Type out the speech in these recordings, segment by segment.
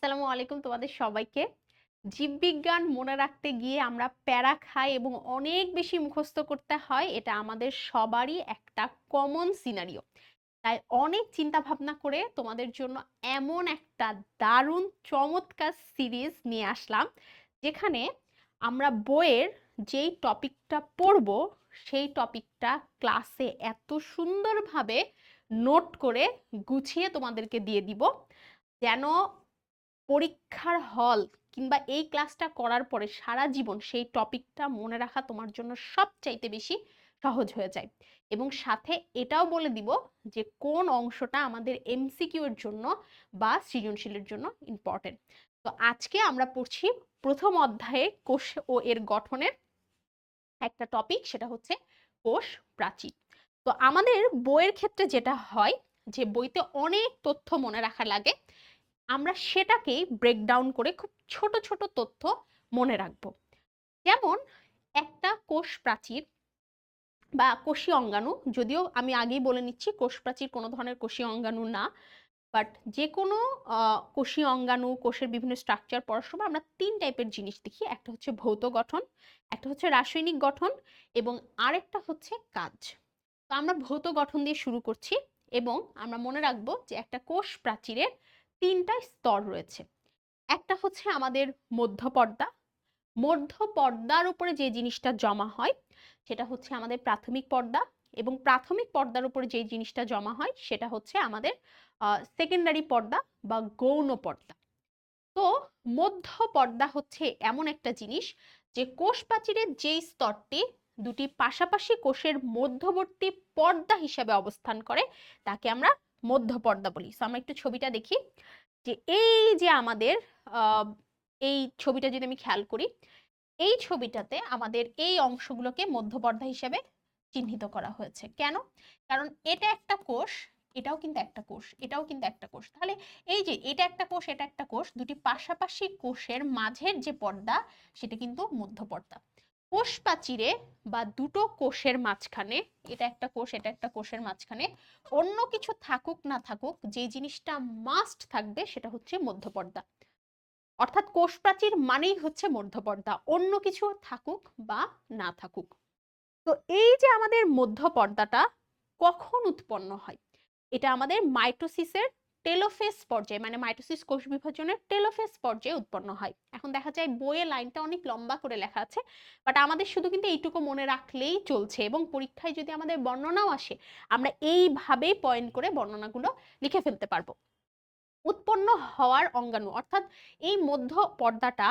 আসসালামু আলাইকুম তোমাদের সবাইকে। জীববিজ্ঞান মনে রাখতে গিয়ে আমরা প্যারা খাই এবং অনেক বেশি মুখস্থ করতে হয়, এটা আমাদের সবারই একটা কমন সিনারিও তাই অনেক চিন্তা ভাবনা করে তোমাদের জন্য এমন একটা দারুণ চমৎকার সিরিজ নিয়ে আসলাম, যেখানে আমরা বইয়ের যেই টপিকটা পড়ব, সেই টপিকটা ক্লাসে এত সুন্দরভাবে নোট করে গুছিয়ে তোমাদেরকে দিয়ে দিব, যেন পরীক্ষার হল কিংবা এই ক্লাসটা করার পরে সারা জীবন সেই টপিকটা মনে রাখা তোমার জন্য সবচাইতে বেশি সহজ হয়ে যায়। এবং সাথে এটাও বলে দিব যে কোন অংশটা আমাদের এমসিকিউ এর জন্য বা সৃজনশীলের জন্য ইম্পর্টেন্ট তো আজকে আমরা পড়ছি প্রথম অধ্যায়ে কোষ ও এর গঠনের একটা টপিক সেটা হচ্ছে কোষ প্রাচীর তো আমাদের বইয়ের ক্ষেত্রে যেটা হয় যে বইতে অনেক তথ্য মনে রাখা লাগে। আমরা সেটাকেই ব্রেকডাউন করে খুব ছোট ছোট তথ্য মনে রাখব। যেমন একটা কোষ প্রাচীর বা কোষী অঙ্গাণু, যদিও আমি আগেই বলে নিচ্ছি কোষ প্রাচীর কোনো ধরনের কোষী অঙ্গাণু না বাট যে কোনো কোষী অঙ্গাণু, কোষের বিভিন্ন স্ট্রাকচার পড়ার সময় আমরা তিন টাইপের জিনিস দেখি। একটা হচ্ছে ভৌত গঠন, একটা হচ্ছে রাসায়নিক গঠন এবং আরেকটা হচ্ছে কাজ। তো আমরা ভৌত গঠন দিয়ে শুরু করছি এবং আমরা মনে রাখব যে একটা কোষ প্রাচীরের তিনটা স্তর রয়েছে। একটা হচ্ছে আমাদের মধ্যপর্দা। মধ্যপর্দার উপরে যে জিনিসটা জমা হয়, সেটা হচ্ছে আমাদের প্রাথমিক পর্দা এবং প্রাথমিক পর্দার উপরে যে জিনিসটা জমা হয়, সেটা হচ্ছে আমাদের সেকেন্ডারি পর্দা বা গৌণ পর্দা। তো মধ্য পর্দা হচ্ছে এমন একটা জিনিস যে কোষ প্রাচীরের যেই স্তরটি দুটি পাশাপাশি কোষের মধ্যবর্তী পর্দা হিসাবে অবস্থান করে, তাকে আমরা মধ্য পর্দা বলি। সো আমরা একটু ছবিটা দেখি। যে এই যে আমাদের এই ছবিটা যদি আমি খেয়াল করি, এই ছবিটাতে আমাদের এই অংশগুলোকে মধ্যপর্দা হিসেবে চিহ্নিত করা হয়েছে। কেন? কারণ এটা একটা কোষ, এটাও কিন্তু একটা কোষ, এটাও কিন্তু একটা কোষ। তাহলে এই যে এটা একটা কোষ, এটা একটা কোষ, দুটি পাশাপাশি কোষের মাঝের যে পর্দা, সেটা কিন্তু মধ্যপর্দা কোষ প্রাচীরে বা দুটো কোষের মাঝখানে, এটা একটা কোষ, এটা একটা কোষের মাঝখানে, অন্য কিছু থাকুক না থাকুক, যে জিনিসটা মাস্ট থাকবে সেটা হচ্ছে মধ্যপর্দা। অর্থাৎ কোষ প্রাচীর মানেই হচ্ছে মধ্যপর্দা, অন্য কিছু থাকুক বা না থাকুক। তো এই যে আমাদের মধ্যপর্দাটা কখন উৎপন্ন হয়? এটা আমাদের মাইটোসিসের টেলোফেস পর্যায়ে মানে মাইটোসিস কোষ বিভাজনের টেলোফেস পর্যায়ে উৎপন্ন হয়। এখন দেখা যায় বইয়ে লাইনটা অনেক লম্বা করে লেখা আছে বাট আমাদের শুধু কিন্তু এইটুকু মনে রাখলেই চলছে এবং পরীক্ষায় যদি আমাদের বর্ণনাও আসে, আমরা এইভাবেই পয়েন্ট করে বর্ণনাগুলো লিখে ফেলতে পারব। উৎপন্ন হওয়ার অঙ্গাণু, অর্থাৎ এই মধ্য পর্দাটা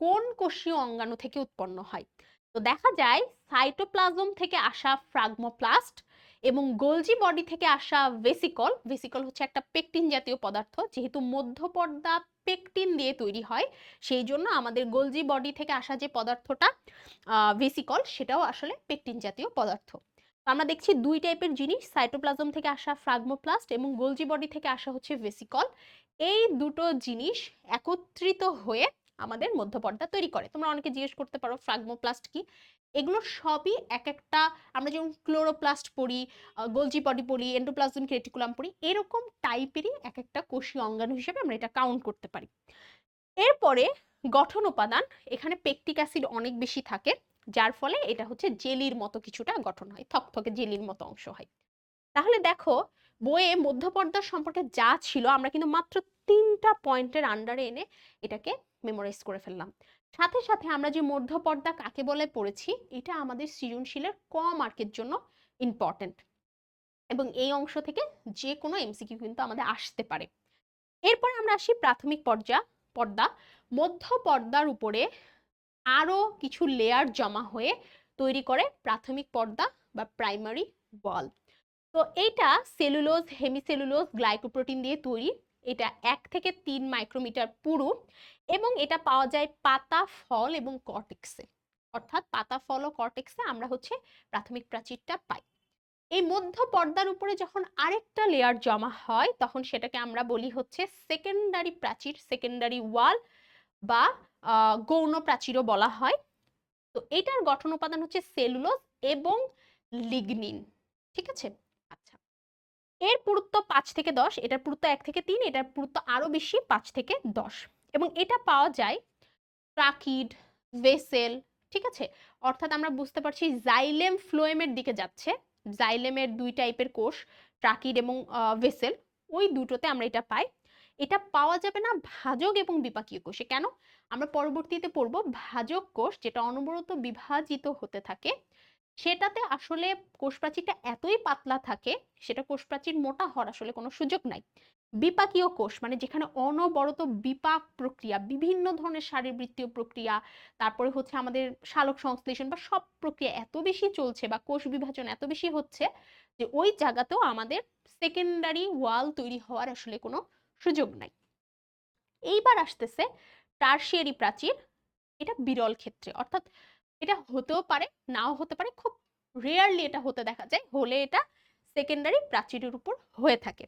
কোন কোষীয় অঙ্গাণু থেকে উৎপন্ন হয়? তো দেখা যায় সাইটোপ্লাজম থেকে আসা ফ্রাগমোপ্লাস্ট এবং গোলজি বডি থেকে আসা ভেসিকল ভেসিকল হচ্ছে একটা পেকটিন জাতীয় পদার্থ, যেহেতু মধ্যপর্দা পেকটিন দিয়ে তৈরি হয়, সেই জন্য আমাদের গোলজি বডি থেকে আসা যে পদার্থটা ভেসিকল, সেটাও আসলে পেকটিন জাতীয় পদার্থ। আমরা দেখছি দুই টাইপের জিনিস, সাইটোপ্লাজম থেকে আসা ফ্রাগমোপ্লাস্ট এবং গোলজি বডি থেকে আসা হচ্ছে ভেসিকল। এই দুটো জিনিস একত্রিত হয়ে আমাদের মধ্যপর্দা তৈরি করে। তোমরা অনেকে জিজ্ঞেস করতে পারো, ফ্রাগমোপ্লাস্ট কি? এগুলো সবই এক একটা আমরা যেমন ক্লোরোপ্লাস্ট পড়ি গোলজি বডি পড়ি এন্ডোপ্লাজম ক্রেটিকুলাম পড়ি, এরকম টাইপেরই এক একটা কোষীয় অঙ্গাণু হিসেবে আমরা এটা কাউন্ট করতে পারি। এরপরে গঠন উপাদান, এখানে পেকটিক অ্যাসিড অনেক বেশি থাকে, যার ফলে এটা হচ্ছে জেলির মতো কিছুটা গঠন হয়, থকথকে জেলির মতো অংশ হয়। তাহলে দেখো, বইয়ে মধ্যপর্দা সম্পর্কে যা ছিল, আমরা কিন্তু মাত্র তিনটা পয়েন্টের আন্ডারে এনে এটাকে মেমোরাইজ করে ফেললাম। সাথে সাথে আমরা যে মধ্যপর্দা কাকে বলে পড়েছি, এটা আমাদের সৃজনশীলের ক মার্কের জন্য ইম্পর্টেন্ট এবং এই অংশ থেকে যে কোনো এমসিকিউ কিন্তু আমাদের আসতে পারে। এরপরে আমরা আসি প্রাথমিক পর্যা, পর্দা। মধ্য পর্দার উপরে আরও কিছু লেয়ার জমা হয়ে তৈরি করে প্রাথমিক পর্দা বা প্রাইমারি ওয়াল তো এইটা সেলুলোজ হেমিসেলুলোজ গ্লাইকোপ্রোটিন দিয়ে তৈরি। এটা এক থেকে তিন মাইক্রোমিটার পুরু এবং এটা পাওয়া যায় পাতা, ফল এবং কর্টেক্সে অর্থাৎ পাতা, ফল ও কর্টেক্সে আমরা হচ্ছে প্রাথমিক প্রাচীরটা পাই। এই মধ্য পর্দার উপরে যখন আরেকটা লেয়ার জমা হয়, তখন সেটাকে আমরা বলি হচ্ছে সেকেন্ডারি প্রাচীর সেকেন্ডারি ওয়াল বা গৌণ প্রাচীরও বলা হয়। তো এটার গঠন উপাদান হচ্ছে সেলুলোজ এবং লিগনিন ঠিক আছে? আচ্ছা। এর পুরুত্ব পাঁচ থেকে দশ, এটার পুরুত্ব এক থেকে তিন, এটার পুরুত্ব আরও বেশি পাঁচ থেকে দশ। এবং এটা পাওয়া যায় ট্রাকিড, ভেসেল, ঠিক আছে? অর্থাৎ আমরা বুঝতে পারছি জাইলেম ফ্লোয়েমের দিকে যাচ্ছে জাইলেমের দুই টাইপের কোষ, ট্রাকিড এবং ভেসেল, ওই দুটোতে আমরা এটা পাই। এটা পাওয়া যাবে না ভাজক এবং বিপাকীয় কোষে। কেন? আমরা পরবর্তীতে পড়ব ভাজক কোষ যেটা অনবরত বিভাজিত হতে থাকে সেটাতে আসলে কোষ প্রাচীরটা এতই পাতলা থাকে, সেটা কোষ প্রাচীর মোটা হওয়ার আসলে কোনো সুযোগ নাই। বিপাকীয় কোষ মানে যেখানে অনবরত বিপাক প্রক্রিয়া, বিভিন্ন ধরনের শারীরবৃত্তীয় প্রক্রিয়া, তারপরে হচ্ছে আমাদের সালোক সংশ্লেষণ বা সব প্রক্রিয়া এত বেশি চলছে বা কোষ বিভাজন এত বেশি হচ্ছে যে ওই জায়গাতেও আমাদের সেকেন্ডারি ওয়াল তৈরি হওয়ার আসলে কোনো সুযোগ নাই। এইবার আসতেছে টার্সিয়ারি প্রাচীর, এটা বিরল ক্ষেত্রে। অর্থাৎ এটা হতেও পারে, নাও হতে পারে, খুব রেয়ারলি এটা হতে দেখা যায়, হলে এটা সেকেন্ডারি প্রাচীরের উপর হয়ে থাকে।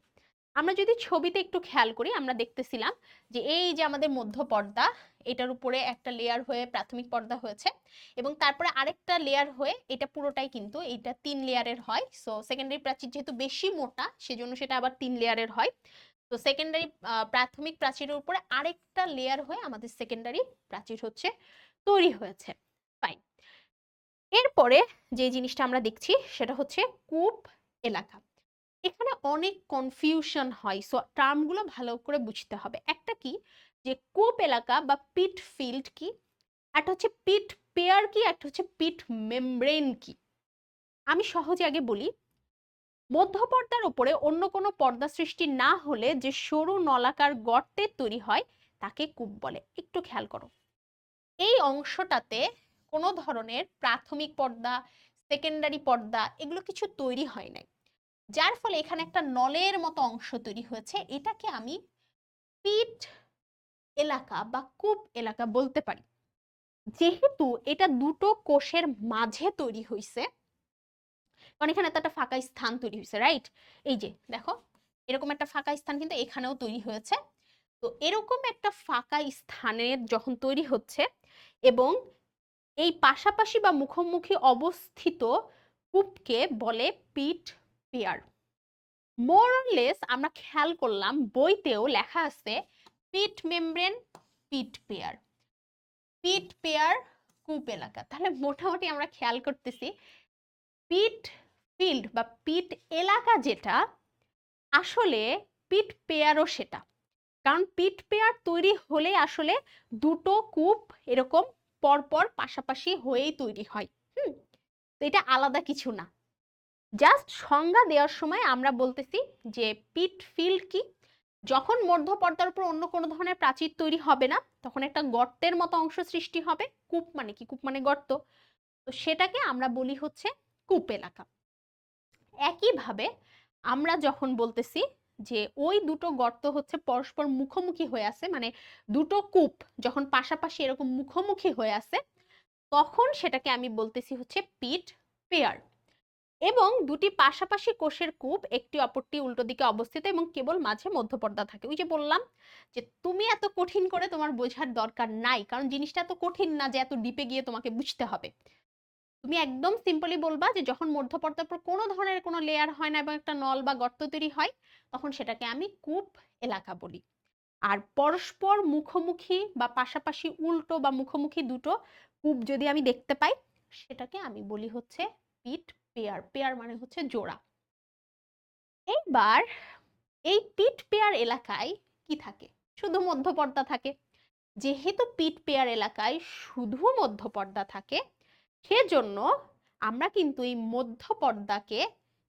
আমরা যদি ছবিতে একটু খেয়াল করি, আমরা দেখতেছিলাম যে এই যে আমাদের মধ্য পর্দা, এটার উপরে একটা লেয়ার হয়ে প্রাথমিক পর্দা হয়েছে এবং তারপরে আরেকটা লেয়ার হয়ে এটা পুরোটাই কিন্তু এইটা তিন লেয়ারের হয়। সো সেকেন্ডারি প্রাচীর যেহেতু বেশি মোটা, সেজন্য সেটা আবার তিন লেয়ারের হয়। তো সেকেন্ডারি প্রাথমিক প্রাচীরের উপরে আরেকটা লেয়ার হয়ে আমাদের সেকেন্ডারি প্রাচীর হচ্ছে, তৈরি হয়েছে। ফাইন এরপরে যে জিনিসটা আমরা দেখছি সেটা হচ্ছে কূপ এলাকা। এখানে অনেক কনফিউশন হয় সো টার্মগুলো ভালো করে বুঝতে হবে। একটা কি? যে কূপ এলাকা বা পিট ফিল্ড কি? একটা হচ্ছে পিট পেয়ার কি? একটা হচ্ছে পিট মেমব্রেন কি? আমি সহজে আগে বলি, মধ্যপর্দার উপরে অন্য কোনো পর্দা সৃষ্টি না হলে যে সরু নলাকার গর্তের তৈরি হয়, তাকে কূপ বলে। একটু খেয়াল করো। এই অংশটাতে কোনো ধরনের প্রাথমিক পর্দা সেকেন্ডারি পর্দা এগুলো কিছু তৈরি হয় নাই। যার ফলে এখানে একটা নলের মতো অংশ তৈরি হয়েছে, এটাকে আমি পিট এলাকা বা কূপ এলাকা বলতে পারি। যেহেতু এটা দুটো কোষের মাঝে তৈরি হয়েছে কারণ এখানে তো একটা ফাঁকা স্থান তৈরি হয়েছে রাইট এই যে, দেখো, এরকম একটা ফাঁকা স্থান কিন্তু এখানেও তৈরি হয়েছে। তো এরকম একটা ফাঁকা স্থানের যখন তৈরি হচ্ছে এবং এই পাশাপাশি বা মুখোমুখি অবস্থিত কূপকে বলে পিট পেয়ার। মোর মোরলেস আমরা খেয়াল করলাম, বইতেও লেখা আছে pit membrane, pit pair. Pit pair কূপ এলাকা। তাহলে মোটামুটি আমরা খেয়াল করতেছি, পিট ফিল্ড বা পিট এলাকা যেটা, আসলে পিট পেয়ারও সেটা। কারণ পিট পেয়ার তৈরি হলে আসলে দুটো কূপ এরকম পরপর পাশাপাশি হয়েই তৈরি হয়। হুম, তো এটা আলাদা কিছু না। জাস্ট সংজ্ঞা দেওয়ার সময় আমরা বলতেছি যে পিট ফিল্ড কি? যখন মধ্য পর্দার উপর অন্য কোনো ধরনের প্রাচীর তৈরি হবে না, তখন একটা গর্তের মতো অংশ সৃষ্টি হবে। কূপ মানে কি? কূপ মানে গর্ত। তো সেটাকে আমরা বলি হচ্ছে কূপ এলাকা। একইভাবে আমরা যখন বলতেছি যে ওই দুটো গর্ত হচ্ছে পরস্পর মুখোমুখি হয়ে আছে মানে দুটো কূপ যখন পাশাপাশি এরকম মুখোমুখি হয়ে আছে, তখন সেটাকে আমি বলতেছি হচ্ছে পিট পেয়ার। এবং দুটি পাশাপাশি কোষের কূপ, একটি অপরটি উল্টো দিকে অবস্থিত এবং কেবল মাঝে মধ্যপর্দা থাকে। ওই যে বললাম যে তুমি এত কঠিন করে তোমার বোঝার দরকার নাই, কারণ জিনিসটা এত কঠিন না যে এত ডিপে গিয়ে তোমাকে বুঝতে হবে। তুমি একদম সিম্পলি বলবা যে যখন মধ্যপর্দার পর কোনো ধরনের কোনো লেয়ার হয় না এবং একটা নল বা গর্ত তৈরি হয়, তখন সেটাকে আমি কূপ এলাকা বলি। আর পরস্পর মুখোমুখি বা পাশাপাশি উল্টো বা মুখোমুখি দুটো কূপ যদি আমি দেখতে পাই, সেটাকে আমি বলি হচ্ছে পিট পেয়ার। পেয়ার মানে হচ্ছে জোড়া। এইবার এই পিট পেয়ার এলাকায় কি থাকে? শুধু মধ্যপর্দা থাকে। যেহেতু পিট পেয়ার এলাকায় শুধু মধ্যপর্দা থাকে সেজন্য আমরা কিন্তু এই মধ্যপর্দাকে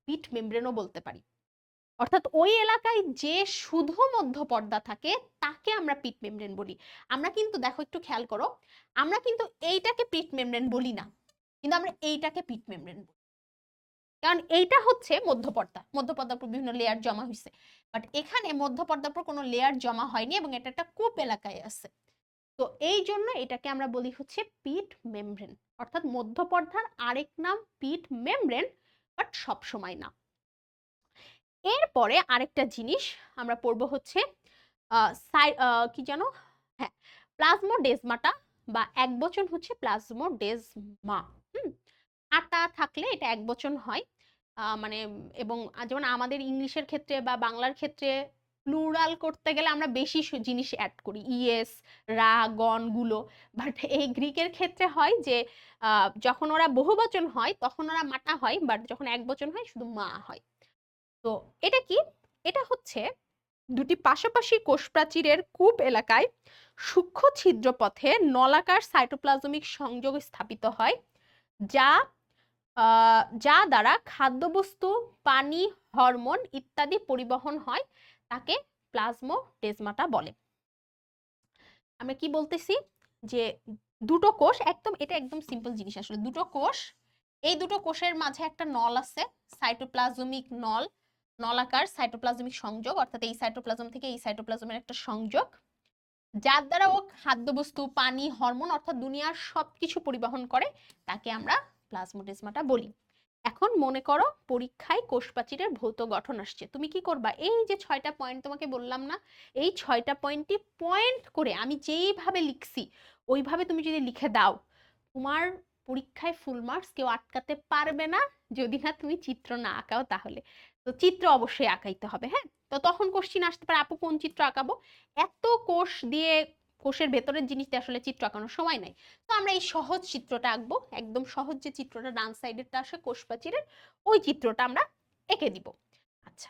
পিট মেমব্রেনও বলতে পারি। অর্থাৎ ওই এলাকায় যে শুধু মধ্যপর্দা থাকে, তাকে আমরা পিট মেমব্রেন বলি। আমরা কিন্তু, দেখো একটু খেয়াল করো, আমরা কিন্তু এইটাকে পিট মেমব্রেন বলি না, কিন্তু আমরা এইটাকে পিট মেমব্রেন বলি। কারণ এইটা হচ্ছে মধ্যপর্দা। মধ্যপর্দার উপর বিভিন্ন লেয়ার জমা হয়েছে বাট এখানে মধ্যপর্দার উপর কোনো লেয়ার জমা হয়নি এবং এটা একটা কূপ এলাকায় আছে। তো এই জন্য এটাকে আমরা বলি হচ্ছে পিট মেমব্রেন। অর্থাৎ মধ্যপর্দার আরেক নাম পিট মেমব্রেন, বাট সব সময় না। এরপরে আরেকটা জিনিস আমরা পড়ব হচ্ছে কি জানো হ্যাঁ প্লাজমোডেজমাটা বা এক বচন হচ্ছে প্লাজমোডেজমা, হুম? আটা থাকলে এটা এক বচন হয় মানে এবং যেমন আমাদের ইংলিশের ক্ষেত্রে বা বাংলার ক্ষেত্রে প্লুরাল করতে গেলে আমরা বেশি জিনিস অ্যাড করি। ইএস, রা, গনগুলো। বাট এই গ্রিকের ক্ষেত্রে হয় যে যখন ওরা বহুবচন হয়, তখন ওরা মাটা হয় বাট যখন এক বচন হয়, শুধু মা হয়। তো এটা কি? এটা হচ্ছে দুটি পাশাপাশি কোষপ্রাচীরের কূপ এলাকায় সূক্ষ্ম ছিদ্র পথে নলাকার সাইটোপ্লাজমিক সংযোগ স্থাপিত হয়, যা যা দ্বারা খাদ্যবস্তু, পানি, হরমোন ইত্যাদি পরিবহন হয়। তাকে প্লাজমোডেজমাটা বলে। আমরা কি বলতেছি? যে দুটো কোষ একদম, এটা একদম সিম্পল জিনিস আসলে। দুটো কোষ, এই দুটো কোষের মাঝে একটা নল আছে সাইটোপ্লাজমিক নল। নলাকার সাইটোপ্লাজমিক সংযোগ, অর্থাৎ এই সাইটোপ্লাজম থেকে এই সাইটোপ্লাজমের একটা সংযোগ, যার দ্বারা ও খাদ্যবস্তু, পানি, হরমোন, অর্থাৎ দুনিয়ার সবকিছু পরিবহন করে, তাকে আমরা প্লাজমোডেজমাটা বলি। এখন মনে করো পরীক্ষায় কোষপ্রাচীরের ভৌত গঠন আসছে। তুমি কি করবা? এই যে ছয়টা পয়েন্ট তোমাকে বললাম না, এই ছয়টা পয়েন্টটি পয়েন্ট করে আমি যেইভাবে লিখছি, ওইভাবে তুমি যদি লিখে দাও, তোমার পরীক্ষায় ফুল মার্কস কেউ আটকাতে পারবে না। যদি না, তুমি চিত্র না আঁকাও তাহলে। তো চিত্র অবশ্যই আঁকাইতে হবে হ্যাঁ? তো তখন কোশ্চিন আসতে পারে, আপু কোন চিত্র আঁকাবো? এত কোষ দিয়ে কোষের ভেতরের জিনিস দিয়ে আসলে চিত্র আঁকানোর সময় নাই। তো আমরা এই সহজ চিত্রটা আঁকবো, একদম সহজ যে চিত্রটা ডান সাইডেরটা আসে কোষ প্রাচীরের, ওই চিত্রটা আমরা এঁকে দিব। আচ্ছা।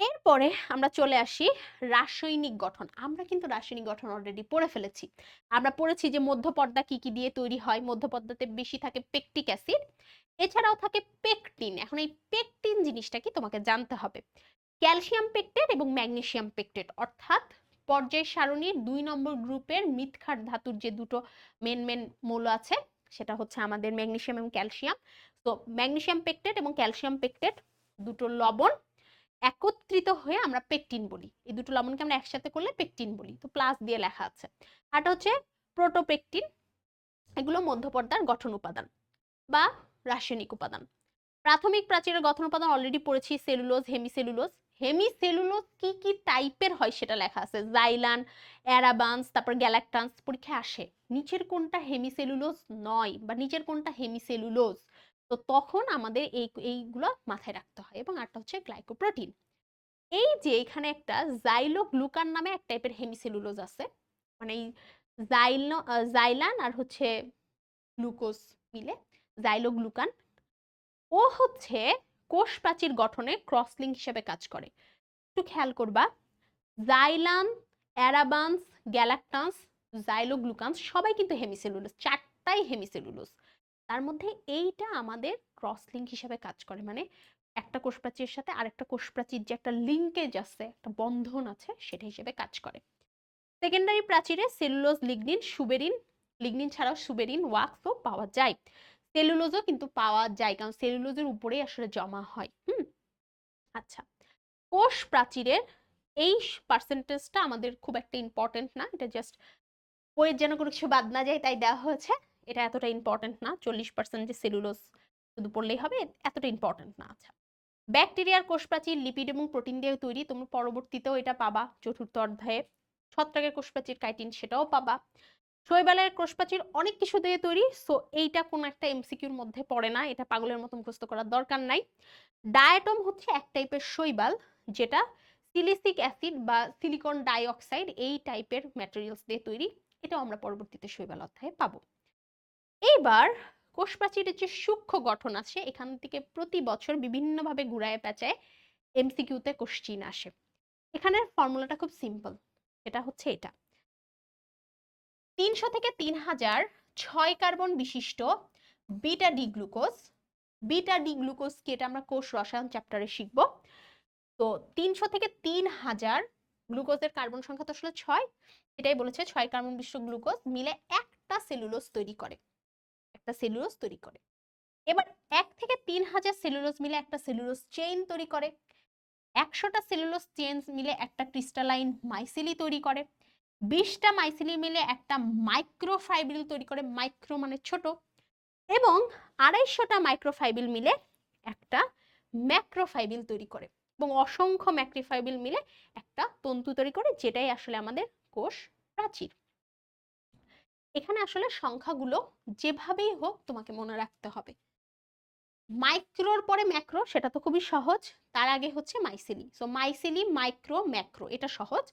এরপরে আমরা চলে আসি রাসায়নিক গঠন। আমরা কিন্তু রাসায়নিক গঠন অলরেডি পড়ে ফেলেছি। আমরা পড়েছি যে মধ্যপর্দা কি কি দিয়ে তৈরি হয়, মধ্যপর্দাতে বেশি থাকে পেকটিক অ্যাসিড, এছাড়াও থাকে পেকটিন। এখন এই পেকটিন জিনিসটা কি তোমাকে জানতে হবে। ক্যালসিয়াম পেকটেট এবং ম্যাগনেসিয়াম পেকটেট অর্থাৎ পর্যায় সারণীর দুই নম্বর গ্রুপের মিথখার ধাতুর যে দুটো মেন মেন মৌল আছে, সেটা হচ্ছে আমাদের ম্যাগনেশিয়াম এবং ক্যালসিয়াম। তো ম্যাগনেশিয়াম পেকটেট এবং ক্যালসিয়াম পেকটেট দুটো লবণ একত্রিত হয়ে আমরা পেকটিন বলি। এই দুটো লবণকে আমরা একসাথে করলে পেকটিন বলি। তো প্লাস দিয়ে লেখা আছে। আরটা হচ্ছে প্রোটোপেকটিন, এগুলো মধ্যপর্দার গঠন উপাদান বা রাসায়নিক উপাদান। প্রাথমিক প্রাচীরের গঠন উপাদান অলরেডি পড়েছি সেলুলোজ হেমিসেলুলোজ হেমিসেলুলোজ কি কি টাইপের হয় সেটা লেখা আছে। জাইলান, অ্যারাবান্স, তারপর গ্যালাক্টান্স পরীক্ষায় আসে। নিচের কোনটা হেমিসেলুলোজ নয় বা নিচের কোনটা হেমিসেলুলোজ? তো তখন আমাদের এই, এইগুলো মাথায় রাখতে হয় এবং আরটা হচ্ছে গ্লাইকোপ্রোটিন। এই যে এখানে একটা জাইলোগ্লুকান নামে এক টাইপের হেমিসেলুলোজ আছে। মানে এই জাইলো জাইলান আর হচ্ছে গ্লুকোজ মিলে জাইলোগ্লুকান। ও হচ্ছে কোষ প্রাচীর গঠনে ক্রসলিঙ্ক হিসেবে কাজ করে। একটু খেয়াল করবা জাইলান অ্যারাবান্স গ্যালাক্টান্স জাইলোগ্লুকান্স সবাই কিন্তু হেমিসেলুলোজ চারটাই হেমিসেলুলোজ তার মধ্যে এইটা আমাদের ক্রসলিঙ্ক হিসেবে কাজ করে। মানে একটা কোষ প্রাচীরের সাথে আরেকটা কোষ প্রাচীর যে একটা লিঙ্কেজ আছে, একটা বন্ধন আছে, সেটা হিসেবে কাজ করে। সেকেন্ডারি প্রাচীরে সেলুলোজ লিগনিন সুবেরিন লিগনিন ছাড়াও সুবেরিন ওয়াক্সও পাওয়া যায়। সেলুলোজও কিন্তু পাওয়া যায়। কারণ সেলুলোজের উপরেই আসলে জমা হয়। হুম? আচ্ছা। কোষ প্রাচীরের এই পার্সেন্টেজটা আমাদের খুব একটা ইম্পর্টেন্ট না। এটা জাস্ট বইয়ের যেন কোনো কিছু বাদ না যায়, তাই দেওয়া হয়েছে। এটা এতটা ইম্পর্টেন্ট না। চল্লিশ পার্সেন্ট যে সেলুলোজ শুধু পড়লেই হবে, এতটা ইম্পর্টেন্ট না। আচ্ছা। ব্যাকটেরিয়ার কোষ প্রাচীর লিপিড এবং প্রোটিন দিয়ে তৈরি। তোমরা পরবর্তীতেও এটা পাবা। চতুর্থ অধ্যায়ে। ছত্রাকের কোষ প্রাচীর কাইটিন সেটাও পাবা। শৈবালের কোষপ্রাচীর অনেক কিছু দিয়ে তৈরি। সো, এইটা কোনো একটা এমসিকিউর মধ্যে পড়ে না। এটা পাগলের মতো মুখস্থ করার দরকার নাই। ডায়াটম হচ্ছে এক টাইপের শৈবাল যেটা সিলিসিক অ্যাসিড বা সিলিকন ডাইঅক্সাইড এই টাইপের ম্যাটেরিয়ালস দিয়ে তৈরি। এটাও আমরা পরবর্তীতে শৈবাল অধ্যায়ে পাবো। এইবার কোষপ্রাচীরের যে সূক্ষ্ম গঠন আছে, এখান থেকে প্রতি বছর বিভিন্নভাবে ঘুরায় পেঁচায় এমসিকিউতে কোশ্চিন আসে। এখানের ফর্মুলাটা খুব সিম্পল। এটা হচ্ছে এটা। তিনশো থেকে তিন হাজার ছয় কার্বন বিশিষ্ট beta D glucose, beta D glucose কি এটা আমরা কোষ রসায়ন চ্যাপ্টারে শিখব। তো তিনশো থেকে তিন হাজার গ্লুকোজের কার্বন সংখ্যা তো আসলে ছয়, এটাই বলেছে ছয় কার্বন বিশিষ্ট গ্লুকোজ মিলে একটা সেলুলোজ তৈরি করে, একটা সেলুলোজ তৈরি করে। এবার এক থেকে তিন হাজার সেলুলোজ মিলে একটা সেলুলোজ চেইন তৈরি করে, একশোটা সেলুলোজ চেইন মিলে একটা ক্রিস্টালাইন মাইসিলি তৈরি করে বিশটা মাইসিলি মিলে একটা মাইক্রোফাইবিল তৈরি করে মাইক্রো মানে ছোট, এবং আড়াইশোটা মাইক্রোফাইবিল মিলে একটা ম্যাক্রোফাইবিল তৈরি করে, এবং অসংখ্য ম্যাক্রোফাইবিল মিলে একটা তন্তু তৈরি করে, যেটাই আসলে আমাদের কোষ প্রাচীর। এখানে আসলে সংখ্যাগুলো যেভাবেই হোক তোমাকে মনে রাখতে হবে। মাইক্রোর পরে ম্যাক্রো সেটা তো খুবই সহজ, তার আগে হচ্ছে mycelia so mycelia micro macro এটা সহজ।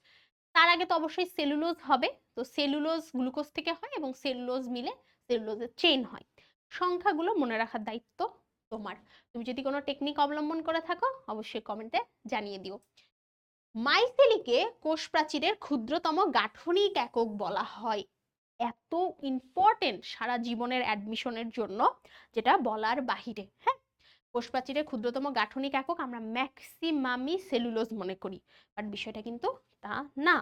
তার আগে তো অবশ্যই সেলুলোজ হবে। তো সেলুলোজ গ্লুকোজ থেকে হয় এবং সেলুলোজ মিলে সেলুলোজের চেইন হয়। সংখ্যাগুলো মনে রাখার দায়িত্ব তোমার। তুমি যদি কোনো টেকনিক অবলম্বন করে থাকো, অবশ্যই কমেন্টে জানিয়ে দিও। মাইসেলিকে কোষ প্রাচীরের ক্ষুদ্রতম গাঠনিক একক বলা হয়। এত ইম্পর্টেন্ট সারা জীবনের অ্যাডমিশনের জন্য, যেটা বলার বাহিরে হ্যাঁ? কোষ প্রাচীরের ক্ষুদ্রতম গাঠনিক একক আমরা ম্যাক্সিমামই সেলুলোজ মনে করি, বাট বিষয়টা কিন্তু তা না।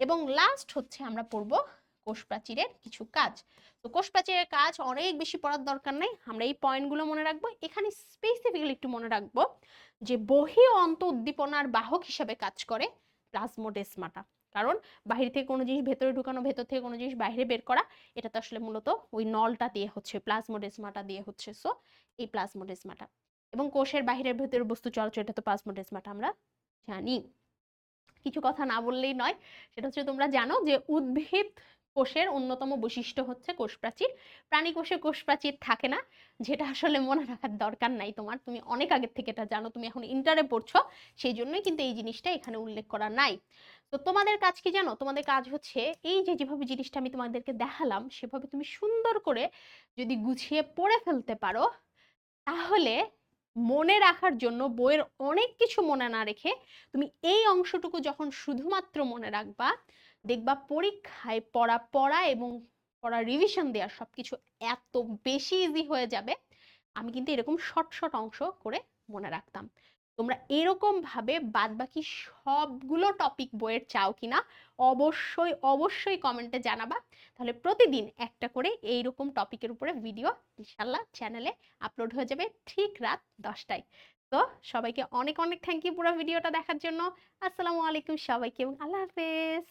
এবং লাস্ট হচ্ছে আমরা পড়ব কোষ প্রাচীরের কিছু কাজ। তো কোষপ্রাচীরের কাজ অনেক বেশি পড়ার দরকার নেই, আমরা এই পয়েন্টগুলো মনে রাখব। এখানে স্পেসিফিক্যালি একটু মনে রাখব যে বহি অন্ত উদ্দীপনার বাহক হিসাবে কাজ করে প্লাজমোডেসমাটা কারণ বাহির থেকে কোনো জিনিস ভেতরে ঢুকানো, ভেতর থেকে কোনো জিনিস বাইরে বের করা, এটা তো আসলে মূলত ওই নলটা দিয়ে হচ্ছে প্লাজমোডেসমাটা দিয়ে হচ্ছে। সো এই প্লাজমোডেসমাটা। এবং কোষের বাহিরের ভেতরের বস্তু চলাচল এটা তো প্লাজমোডেসমাটা, আমরা জানি। কিছু কথা না বললেই নয়, সেটা হচ্ছে তোমরা জানো যে উদ্ভিদ কোষের অন্যতম বৈশিষ্ট্য হচ্ছে কোষ প্রাচীর প্রাণী কোষে কোষ প্রাচীর থাকে না, যেটা আসলে মনে রাখার দরকার নাই তোমার। তুমি অনেক আগের থেকে এটা জানো, তুমি এখন ইন্টারে পড়ছো, সেই জন্যই কিন্তু এই জিনিসটা এখানে উল্লেখ করা নাই। তো তোমাদের কাজ কি জানো? তোমাদের কাজ হচ্ছে এই যে যেভাবে জিনিসটা আমি তোমাদেরকে দেখালাম, সেভাবে তুমি সুন্দর করে যদি গুছিয়ে পড়ে ফেলতে পারো তাহলে মনে রাখার জন্য বইয়ের অনেক কিছু মনে না রেখে তুমি এই অংশটুকু যখন শুধুমাত্র মনে রাখবা, দেখবা পরীক্ষায় পড়া পড়া এবং পড়া রিভিশন দেওয়া সবকিছু এত বেশি ইজি হয়ে যাবে। আমি কিন্তু এরকম শর্ট শর্ট অংশ করে মনে রাখতাম। তোমরা এরকমভাবে বাদবাকি সবগুলো টপিক বইয়ের চাও কিনা, অবশ্যই অবশ্যই কমেন্টে জানাবা। তাহলে প্রতিদিন একটা করে এইরকম টপিকের উপরে ভিডিও ইনশাল্লাহ চ্যানেলে আপলোড হয়ে যাবে ঠিক রাত দশটায়। তো সবাইকে অনেক অনেক থ্যাংক ইউ পুরো ভিডিওটা দেখার জন্য। আসসালামু আলাইকুম সবাইকে এবং আল্লাহ হাফেজ।